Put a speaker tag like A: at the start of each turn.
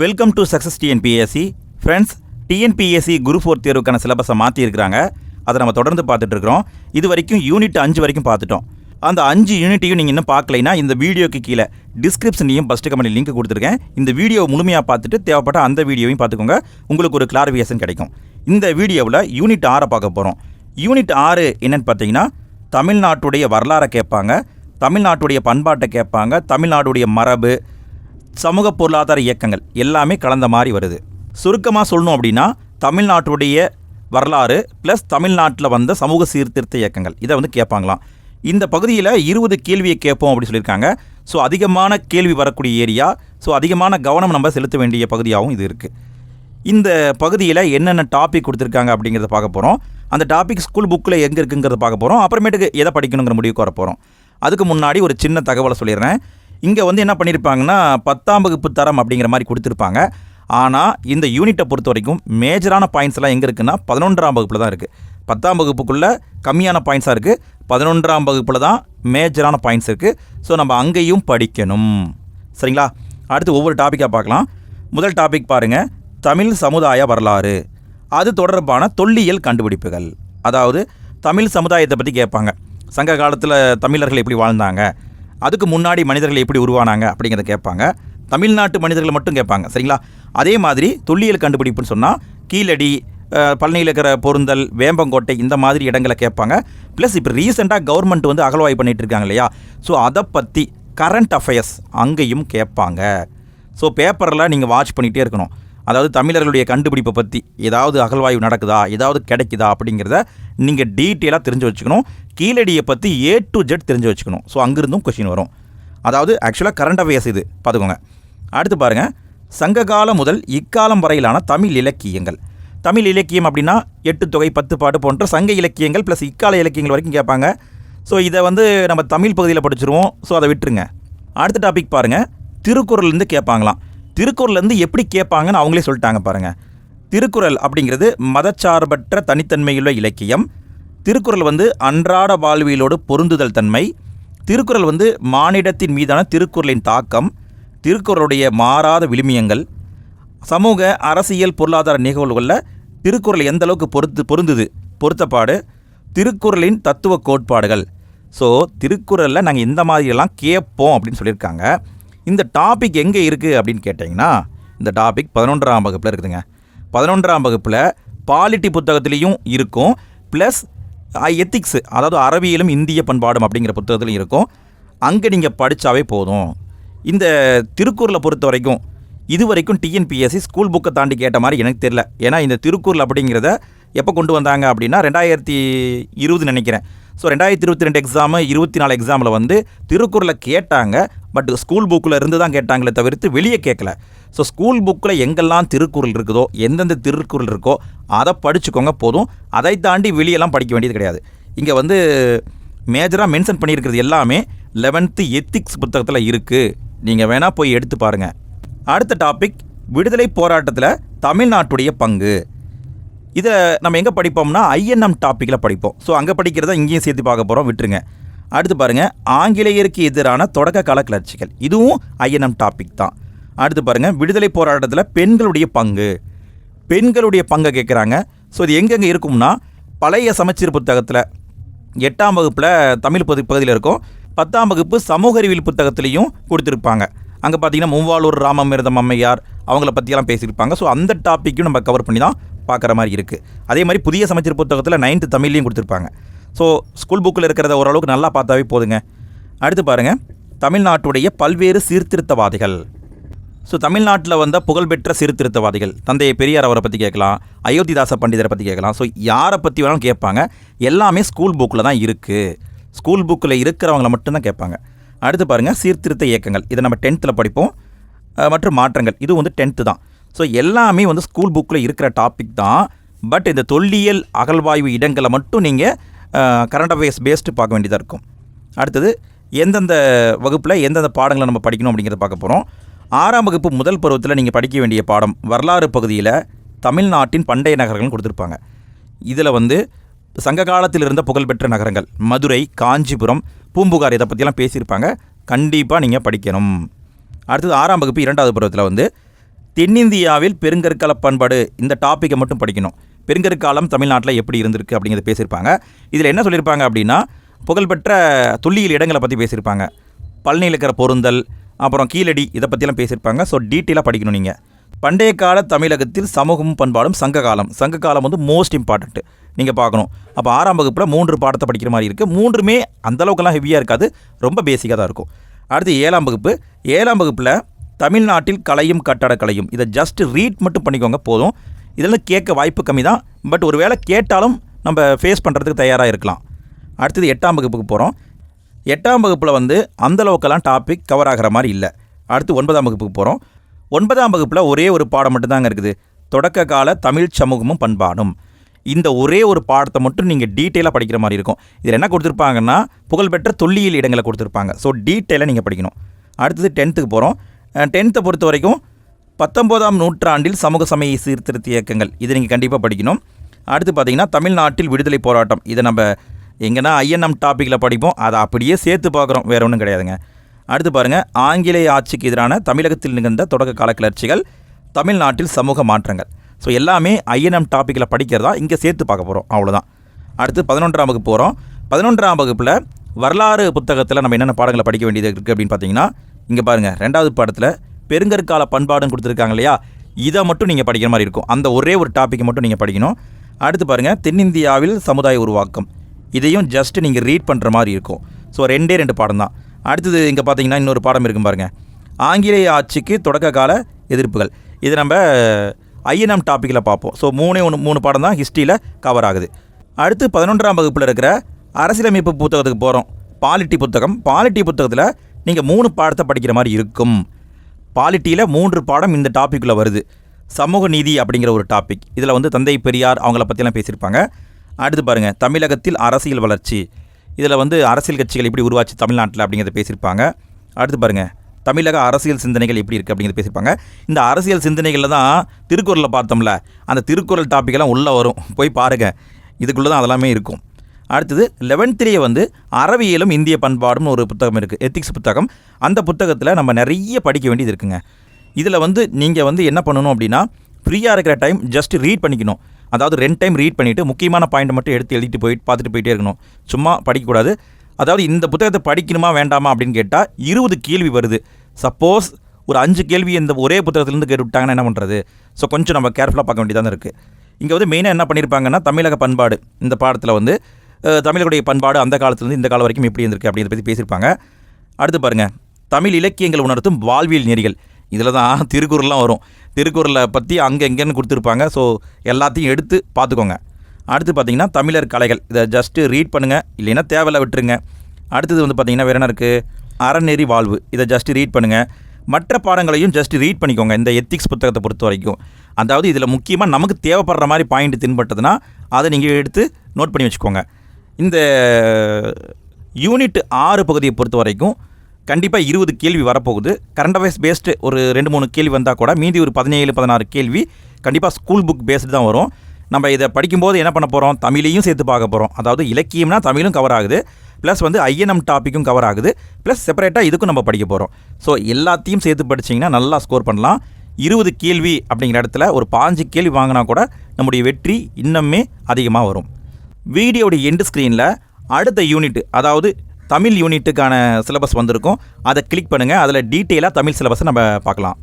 A: Welcome to success TNPSC friends TNPSC group four தேர்வுக்கான சிலபஸை மாற்றியிருக்கிறாங்க அதை நம்ம தொடர்ந்து பார்த்துட்ருக்குறோம். இது வரைக்கும் யூனிட் அஞ்சு வரைக்கும் பார்த்துட்டோம். அந்த அஞ்சு யூனிட்டையும் நீங்கள் இன்னும் பார்க்கலைன்னா இந்த வீடியோக்கு கீழே டிஸ்கிரிப்ஷன்லையும் ஃபஸ்ட்டு கமெண்ட் லிங்க் கொடுத்துருக்கேன். இந்த வீடியோ முழுமையாக பார்த்துட்டு தேவைப்பட்ட அந்த வீடியோவையும் பார்த்துக்கோங்க. உங்களுக்கு ஒரு கிளாரிஃபிகேஷன் கிடைக்கும். இந்த வீடியோவில் யூனிட் ஆறை பார்க்க போகிறோம் யூனிட் ஆறு என்னன்னு பார்த்தீங்கன்னா தமிழ்நாட்டுடைய வரலாறை கேட்பாங்க. தமிழ்நாட்டுடைய பண்பாட்டை கேட்பாங்க. தமிழ்நாடுடைய மரபு சமூக பொருளாதார இயக்கங்கள் எல்லாமே கலந்த மாதிரி வருது. சுருக்கமாக சொல்லணும் அப்படின்னா தமிழ்நாட்டுடைய வரலாறு ப்ளஸ் தமிழ்நாட்டில் வந்த சமூக சீர்திருத்த இயக்கங்கள். இதை வந்து கேட்பாங்களாம். இந்த பகுதியில் இருபது கேள்வியை கேட்போம் அப்படின்னு சொல்லியிருக்காங்க. ஸோ அதிகமான கேள்வி வரக்கூடிய ஏரியா ஸோ அதிகமான கவனம் நம்ம செலுத்த வேண்டிய பகுதியாகவும் இது இருக்குது இந்த பகுதியில் என்னென்ன டாபிக் கொடுத்துருக்காங்க அப்படிங்கிறத பார்க்க போகிறோம் அந்த டாபிக் ஸ்கூல் புக்கில் எங்கே இருக்குங்கிறத பார்க்க போகிறோம் அப்புறமேட்டுக்கு எதை படிக்கணுங்கிற முடிவுக்கு வர போகிறோம் அதுக்கு முன்னாடி ஒரு சின்ன தகவலை சொல்லிடுறேன். இங்கே வந்து என்ன பண்ணியிருப்பாங்கன்னா பத்தாம் வகுப்பு தரம் அப்படிங்கிற மாதிரி கொடுத்துருப்பாங்க. ஆனால் இந்த யூனிட்டை பொறுத்த வரைக்கும் மேஜரான பாயிண்ட்ஸ் எல்லாம் எங்கே இருக்குன்னா பதினொன்றாம் வகுப்பில் தான் இருக்குது பத்தாம் வகுப்புக்குள்ளே கம்மியான பாயிண்ட்ஸாக இருக்குது பதினொன்றாம் வகுப்பில் தான் மேஜரான பாயிண்ட்ஸ் இருக்குது ஸோ நம்ம அங்கேயும் படிக்கணும். சரிங்களா? அடுத்து ஒவ்வொரு டாப்பிக்காக பார்க்கலாம். முதல் டாபிக் பாருங்கள் தமிழ் சமுதாய வரலாறு. அது தொடர்பான தொல்லியல் கண்டுபிடிப்புகள். அதாவது தமிழ் சமுதாயத்தை பற்றி கேட்பாங்க. சங்க காலத்தில் தமிழர்கள் எப்படி வாழ்ந்தாங்க? அதுக்கு முன்னாடி மனிதர்கள் எப்படி உருவானாங்க அப்படிங்கிறத கேட்பாங்க. தமிழ்நாட்டு மனிதர்களை மட்டும் கேட்பாங்க சரிங்களா? அதே மாதிரி தொல்லியல் கண்டுபிடிப்புன்னு சொன்னால் கீழடி பழனியில் இருக்கிற பொருந்தல் வேம்பங்கோட்டை இந்த மாதிரி இடங்களை கேட்பாங்க. ப்ளஸ் இப்போ ரீசெண்டாக கவர்மெண்ட் வந்து அகழ்வாய்வு பண்ணிகிட்டு இருக்காங்க இல்லையா? ஸோ அதை பற்றி கரண்ட் அஃபேர்ஸ் அங்கேயும் கேட்பாங்க. ஸோ பேப்பரில் நீங்கள் வாட்ச் பண்ணிகிட்டே இருக்கணும். அதாவது தமிழர்களுடைய கண்டுபிடிப்பை பற்றி ஏதாவது அகழ்வாய்வு நடக்குதா? ஏதாவது கிடைக்குதா? அப்படிங்கிறத நீங்கள் டீட்டெயிலாக தெரிஞ்சு வச்சுக்கணும். கீழடியை பற்றி ஏ டு ஜெட் தெரிஞ்சு வச்சுக்கணும். ஸோ அங்கிருந்தும் கொஷின் வரும். அதாவது ஆக்சுவலாக கரண்ட் அஃபேர்ஸ் இது. பார்த்துக்கோங்க. அடுத்து பாருங்கள் சங்ககாலம் முதல் இக்காலம் வரையிலான தமிழ் இலக்கியங்கள். தமிழ் இலக்கியம் அப்படின்னா எட்டு தொகை பத்து பாட்டு போன்ற சங்க இலக்கியங்கள் ப்ளஸ் இக்கால இலக்கியங்கள் வரைக்கும் கேட்பாங்க. ஸோ இதை வந்து நம்ம தமிழ் பகுதியில் படிச்சிருவோம். ஸோ அதை விட்டுருங்க. அடுத்த டாபிக் பாருங்கள் திருக்குறள்லேருந்து கேட்பாங்களாம். திருக்குறள்லேருந்து எப்படி கேட்பாங்கன்னு அவங்களே சொல்லிட்டாங்க பாருங்கள் திருக்குறள் அப்படிங்கிறது மதச்சார்பற்ற தனித்தன்மையுள்ள இலக்கியம். திருக்குறள் வந்து அன்றாட வாழ்வியலோடு பொருந்துதல் தன்மை. திருக்குறள் வந்து மானிடத்தின் மீதான திருக்குறளின் தாக்கம். திருக்குறளுடைய மாறாத விழுமியங்கள். சமூக அரசியல் பொருளாதார நிகழ்வுகளில் திருக்குறள் எந்த அளவுக்கு பொருத்து பொருந்துது பொருத்தப்பாடு? திருக்குறளின் தத்துவ கோட்பாடுகள். ஸோ திருக்குறளில் நாங்கள் இந்த மாதிரியெல்லாம் கேட்போம் அப்படின்னு சொல்லியிருக்காங்க. இந்த டாபிக் எங்கே இருக்குது அப்படின்னு கேட்டிங்கன்னா இந்த டாபிக் பதினொன்றாம் வகுப்பில் இருக்குதுங்க. பதினொன்றாம் வகுப்பில் பாலிட்டி புத்தகத்துலேயும் இருக்கும். ப்ளஸ் எத்திக்ஸு அதாவது அறிவியலும் இந்திய பண்பாடும் அப்படிங்கிற புத்தகத்துலையும் இருக்கும். அங்கே நீங்கள் படித்தாவே போதும். இந்த திருக்குறளை பொறுத்த வரைக்கும் இது வரைக்கும் டிஎன்பிஎஸ்சி ஸ்கூல் புக்கை தாண்டி கேட்ட மாதிரி எனக்கு தெரியல. ஏன்னா இந்த திருக்குறள் அப்படிங்கிறத எப்போ கொண்டு வந்தாங்க அப்படின்னா ரெண்டாயிரத்தி இருபது நினைக்கிறேன். ஸோ ரெண்டாயிரத்தி இருபத்தி ரெண்டு எக்ஸாமு இருபத்தி நாலு எக்ஸாமில் வந்து திருக்குறளை கேட்டாங்க. பட் ஸ்கூல் புக்கில் இருந்து தான் கேட்டாங்களே தவிர்த்து வெளியே கேட்கல. ஸோ ஸ்கூல் புக்கில் எங்கெல்லாம் திருக்குறள் இருக்குதோ எந்தெந்த திருக்குறள் இருக்கோ அதை படிச்சுக்கோங்க போதும். அதை தாண்டி வெளியெல்லாம் படிக்க வேண்டியது கிடையாது. இங்கே வந்து மேஜராக மென்ஷன் பண்ணியிருக்கிறது எல்லாமே லெவன்த்து எத்திக்ஸ் புத்தகத்தில் இருக்குது நீங்கள் வேணால் போய் எடுத்து பாருங்கள் அடுத்த டாபிக் விடுதலை போராட்டத்தில் தமிழ்நாட்டுடைய பங்கு. இதை நம்ம எங்கே படிப்போம்னா ஐஎன்எம் டாப்பிக்கில் படிப்போம். ஸோ அங்கே படிக்கிறத இங்கேயும் சேர்த்து பார்க்க போகிறோம் விட்டுருங்க. அடுத்து பாருங்கள் ஆங்கிலேயருக்கு எதிரான தொடக்க கால கிளர்ச்சிகள். இதுவும் ஐஎன்எம் டாபிக் தான். அடுத்து பாருங்கள் விடுதலை போராட்டத்தில் பெண்களுடைய பங்கு. பெண்களுடைய பங்கை கேட்குறாங்க ஸோ இது எங்கெங்கே இருக்கும்னா பழைய சமச்சீர் புத்தகத்தில் எட்டாம் வகுப்பில் தமிழ் பகுதி பகுதியில் இருக்கும். பத்தாம் வகுப்பு சமூக அறிவியல் புத்தகத்துலேயும் கொடுத்துருப்பாங்க. அங்கே பார்த்தீங்கன்னா மூவாலூர் ராமமிர்தம் அம்மையார் அவங்கள பற்றியெல்லாம் பேசியிருப்பாங்க. ஸோ அந்த டாப்பிக்கும் நம்ம கவர் பண்ணி தான் பார்க்குற மாதிரி இருக்குது அதே மாதிரி புதிய சமச்சீர் புத்தகத்தில் நைன்த்து தமிழ்லையும் கொடுத்துருப்பாங்க. ஸோ ஸ்கூல் புக்கில் இருக்கிறத ஓரளவுக்கு நல்லா பார்த்தாவே போதுங்க. அடுத்து பாருங்கள் தமிழ்நாட்டுடைய பல்வேறு சீர்திருத்தவாதிகள். ஸோ தமிழ்நாட்டில் வந்த புகழ்பெற்ற சீர்திருத்தவாதிகள். தந்தை பெரியார் அவரை பற்றி கேட்கலாம். அயோத்திதாச பண்டிதரை பற்றி கேட்கலாம். ஸோ யாரை பற்றி வேணாலும் கேட்பாங்க. எல்லாமே ஸ்கூல் புக்கில் தான் இருக்குது ஸ்கூல் புக்கில் இருக்கிறவங்கள மட்டும்தான் கேட்பாங்க. அடுத்து பாருங்கள் சீர்திருத்த இயக்கங்கள். இதை நம்ம டென்த்தில் படிப்போம். மற்றும் மாற்றங்கள். இது வந்து டென்த்து தான். ஸோ எல்லாமே வந்து ஸ்கூல் புக்கில் இருக்கிற டாபிக் தான். பட் இந்த தொல்லியல் அகழ்வாய்வு இடங்களை மட்டும் நீங்கள் கரண்ட் அஃபேர்ஸ் பேஸ்டு பார்க்க வேண்டியதாக இருக்கும். அடுத்தது எந்தெந்த வகுப்பில் எந்தெந்த பாடங்களை நம்ம படிக்கணும் அப்படிங்கிறத பார்க்க போகிறோம் ஆறாம் வகுப்பு முதல் பருவத்தில் நீங்கள் படிக்க வேண்டிய பாடம் வரலாறு பகுதியில் தமிழ்நாட்டின் பண்டைய நகரங்கள்னு கொடுத்துருப்பாங்க. இதில் வந்து சங்க காலத்தில் இருந்த புகழ்பெற்ற நகரங்கள் மதுரை காஞ்சிபுரம் பூம்புகார் இதை பற்றியெல்லாம் பேசியிருப்பாங்க. கண்டிப்பாக நீங்கள் படிக்கணும். அடுத்தது ஆறாம் வகுப்பு இரண்டாவது பருவத்தில் வந்து தென்னிந்தியாவில் பெருங்கற்கால பண்பாடு இந்த டாப்பிக்கை மட்டும் படிக்கணும். பெருங்கற்காலம் தமிழ்நாட்டில் எப்படி இருந்திருக்கு அப்படிங்கிறத பேசியிருப்பாங்க. இதில் என்ன சொல்லியிருப்பாங்க அப்படின்னா புகழ்பெற்ற துல்லியல் இடங்களை பற்றி பேசியிருப்பாங்க. பழனியில் இருக்கிற பொருந்தல் அப்புறம் கீழடி இதை பற்றிலாம் பேசியிருப்பாங்க. ஸோ டீட்டெயிலாக படிக்கணும் நீங்கள் பண்டைய கால தமிழகத்தில் சமூகமும் பண்பாடும் சங்க காலம் சங்க காலம் வந்து மோஸ்ட் இம்பார்ட்டண்ட்டு நீங்கள் பார்க்கணும். அப்போ ஆறாம் வகுப்பில் மூன்று பாடத்தை படிக்கிற மாதிரி இருக்குது மூன்றுமே அந்தளவுக்குலாம் ஹெவியாக இருக்காது. ரொம்ப பேசிக்காக தான் இருக்கும். அடுத்து ஏழாம் வகுப்பு. ஏழாம் வகுப்பில் தமிழ்நாட்டில் கலையும் கட்டடக்கலையும். இதை ஜஸ்ட் ரீட் மட்டும் பண்ணிக்கோங்க போதும். இதெல்லாம் கேட்க வாய்ப்பு கம்மி தான். பட் ஒரு வேளை கேட்டாலும் நம்ம ஃபேஸ் பண்ணுறதுக்கு தயாராக இருக்கலாம். அடுத்தது எட்டாம் வகுப்புக்கு போகிறோம் எட்டாம் வகுப்பில் வந்து அந்தளவுக்கெல்லாம் டாபிக் கவர் ஆகிற மாதிரி இல்லை. அடுத்து ஒன்பதாம் வகுப்புக்கு போகிறோம் ஒன்பதாம் வகுப்பில் ஒரே ஒரு பாடம் மட்டும்தாங்க இருக்குது. தொடக்க கால தமிழ் சமூகமும் பண்பாடும். இந்த ஒரே ஒரு பாடத்தை மட்டும் நீங்கள் டீட்டெயிலாக படிக்கிற மாதிரி இருக்கும். இதில் என்ன கொடுத்துருப்பாங்கன்னா புகழ்பெற்ற தொல்லியல் இடங்களை கொடுத்துருப்பாங்க. ஸோ டீட்டெயிலாக நீங்கள் படிக்கணும். அடுத்தது டென்த்துக்கு போகிறோம் டென்த்தை பொறுத்த வரைக்கும் பத்தொம்போதாம் நூற்றாண்டில் சமூக சமய சீர்திருத்த இயக்கங்கள். இதை நீங்கள் கண்டிப்பாக படிக்கணும். அடுத்து பார்த்தீங்கன்னா தமிழ்நாட்டில் விடுதலை போராட்டம். இதை நம்ம எங்கன்னா ஐஎன்எம் டாப்பிக்கில் படிப்போம். அதை அப்படியே சேர்த்து பார்க்குறோம். வேறு ஒன்றும் கிடையாதுங்க. அடுத்து பாருங்கள் ஆங்கிலேய ஆட்சிக்கு எதிரான தமிழகத்தில் நிகழ்ந்த தொடக்க கால கிளர்ச்சிகள் தமிழ்நாட்டில் சமூக மாற்றங்கள். ஸோ எல்லாமே ஐஎன்எம் டாப்பிக்கில் படிக்கிறதா இங்கே சேர்த்து பார்க்க போகிறோம் அவ்வளோதான் அடுத்து பதினொன்றாம் வகுப்பு போகிறோம் பதினொன்றாம் வகுப்பில் வரலாறு புத்தகத்தில் நம்ம என்னென்ன பாடங்களை படிக்க வேண்டியது இருக்குது அப்படின்னு பார்த்தீங்கன்னா இங்கே பாருங்கள் ரெண்டாவது பாடத்தில் பெருங்கற்கால பண்பாடுன்னு கொடுத்துருக்காங்க இல்லையா? இதை மட்டும் நீங்கள் படிக்கிற மாதிரி இருக்கும். அந்த ஒரே ஒரு டாப்பிக்கை மட்டும் நீங்கள் படிக்கணும். அடுத்து பாருங்கள் தென்னிந்தியாவில் சமுதாய உருவாக்கம். இதையும் ஜஸ்ட் நீங்கள் ரீட் பண்ணுற மாதிரி இருக்கும். ஸோ ரெண்டே ரெண்டு பாடம் தான். அடுத்தது இங்கே பார்த்தீங்கன்னா இன்னொரு பாடம் இருக்கும் பாருங்கள் ஆங்கிலேய ஆட்சிக்கு தொடக்க கால எதிர்ப்புகள். இது நம்ம ஐஎன்எம் டாப்பிக்கில் பார்ப்போம். ஸோ மூணே ஒன்று மூணு பாடம் தான் ஹிஸ்ட்ரியில் கவர் ஆகுது. அடுத்து பதினொன்றாம் வகுப்பில் இருக்கிற அரசியலமைப்பு புத்தகத்துக்கு போகிறோம் பாலிட்டி புத்தகம். பாலிட்டி புத்தகத்தில் நீங்கள் மூணு பாடத்தை படிக்கிற மாதிரி இருக்கும். பாலிட்டியில் மூன்று பாடம் இந்த டாப்பிக்குள்ளே வருது. சமூக நீதி அப்படிங்கிற ஒரு டாபிக். இதில் வந்து தந்தை பெரியார் அவங்கள பற்றிலாம் பேசியிருப்பாங்க. அடுத்து பாருங்கள் தமிழகத்தில் அரசியல் வளர்ச்சி. இதில் வந்து அரசியல் கட்சிகள் எப்படி உருவாச்சு தமிழ்நாட்டில் அப்படிங்கிறத பேசியிருப்பாங்க. அடுத்து பாருங்கள் தமிழக அரசியல் சிந்தனைகள் எப்படி இருக்குது அப்படிங்கிறத பேசியிருப்பாங்க. இந்த அரசியல் சிந்தனைகளில் தான் திருக்குறளில் பார்த்தோம்ல அந்த திருக்குறள் டாப்பிக்கெல்லாம் உள்ளே வரும். போய் பாருங்கள் இதுக்குள்ளே தான் அதெல்லாமே இருக்கும். அடுத்தது லெவன்த்லேயே வந்து அறவியலும் இந்திய பண்பாடும்னு ஒரு புத்தகம் இருக்குது எத்திக்ஸ் புத்தகம். அந்த புத்தகத்தில் நம்ம நிறைய படிக்க வேண்டியது இருக்குங்க. இதில் வந்து நீங்கள் வந்து என்ன பண்ணணும் அப்படின்னா ஃப்ரீயாக இருக்கிற டைம் ஜஸ்ட் ரீட் பண்ணிக்கணும். அதாவது ரெண்டு டைம் ரீட் பண்ணிவிட்டு முக்கியமான பாயிண்ட் மட்டும் எடுத்து எழுதிட்டு போயிட்டு பார்த்துட்டு போயிட்டே இருக்கணும். சும்மா படிக்கக்கூடாது. அதாவது இந்த புத்தகத்தை படிக்கணுமா வேண்டாமா அப்படின்னு கேட்டால் இருபது கேள்வி வருது. சப்போஸ் ஒரு அஞ்சு கேள்வி இந்த ஒரே புத்தகத்துலேருந்து கேட்டு விட்டாங்கன்னா என்ன பண்ணுறது ஸோ கொஞ்சம் நம்ம கேர்ஃபுல்லாக பார்க்க வேண்டியதாக இருக்குது இங்கே வந்து மெயினாக என்ன பண்ணியிருப்பாங்கன்னா தமிழக பண்பாடு. இந்த பாடத்தில் வந்து தமிழருடைய தமிழர்களுடைய பண்பாடு அந்த காலத்துலேருந்து இந்த காலம் வரைக்கும் எப்படி இருந்திருக்கு அப்படிங்கிறத பற்றி பேசியிருப்பாங்க. அடுத்து பாருங்கள் தமிழ் இலக்கியங்கள் உணர்த்தும் வாழ்வியல் நெறிகள். இதில் தான் திருக்குறள்லாம் வரும். திருக்குறளை பற்றி அங்கே எங்கேன்னு கொடுத்துருப்பாங்க. ஸோ எல்லாத்தையும் எடுத்து பார்த்துக்கோங்க. அடுத்து பார்த்தீங்கன்னா தமிழர் கலைகள். இதை ஜஸ்ட்டு ரீட் பண்ணுங்கள் இல்லைன்னா தேவையில்ல விட்டுருங்க. அடுத்தது வந்து பார்த்தீங்கன்னா வேறு என்ன இருக்குது அறநெறி வாழ்வு. இதை ஜஸ்ட்டு ரீட் பண்ணுங்கள் மற்ற பாடங்களையும் ஜஸ்ட் ரீட் பண்ணிக்கோங்க. இந்த எத்திக்ஸ் புத்தகத்தை பொறுத்த வரைக்கும். அதாவது இதில் முக்கியமாக நமக்கு தேவைப்படுற மாதிரி பாயிண்ட் தின்பட்டதுன்னா அதை நீங்கள் எடுத்து நோட் பண்ணி வச்சுக்கோங்க. இந்த யூனிட் ஆறு பகுதியை பொறுத்த வரைக்கும் கண்டிப்பாக இருபது கேள்வி வரப்போகுது. கரண்ட் அஃபேர்ஸ் பேஸ்டு ஒரு ரெண்டு மூணு கேள்வி வந்தால் கூட மீதி ஒரு பதினேழு பதினாறு கேள்வி கண்டிப்பாக ஸ்கூல் புக் பேஸ்டு தான் வரும். நம்ம இதை படிக்கும்போது என்ன பண்ண போகிறோம் தமிழையும் சேர்த்து பார்க்க போகிறோம் அதாவது இலக்கியம்னா தமிழும் கவர் ஆகுது. ப்ளஸ் வந்து ஐஎன்எம் டாப்பிக்கும் கவர் ஆகுது. ப்ளஸ் செப்பரேட்டாக இதுக்கும் நம்ம படிக்க போகிறோம் ஸோ எல்லாத்தையும் சேர்த்து படிச்சிங்கன்னா நல்லா ஸ்கோர் பண்ணலாம். இருபது கேள்வி அப்படிங்கிற இடத்துல ஒரு பாஞ்சு கேள்வி வாங்கினா கூட நம்முடைய வெற்றி இன்னுமே அதிகமாக வரும். வீடியோடைய எண்டு ஸ்க்ரீனில் அடுத்த யூனிட் அதாவது தமிழ் யூனிட்டுக்கான சிலபஸ் வந்திருக்கும். அதை கிளிக் பண்ணுங்கள் அதில் டீட்டெயிலாக தமிழ் சிலபஸை நம்ம பார்க்கலாம்.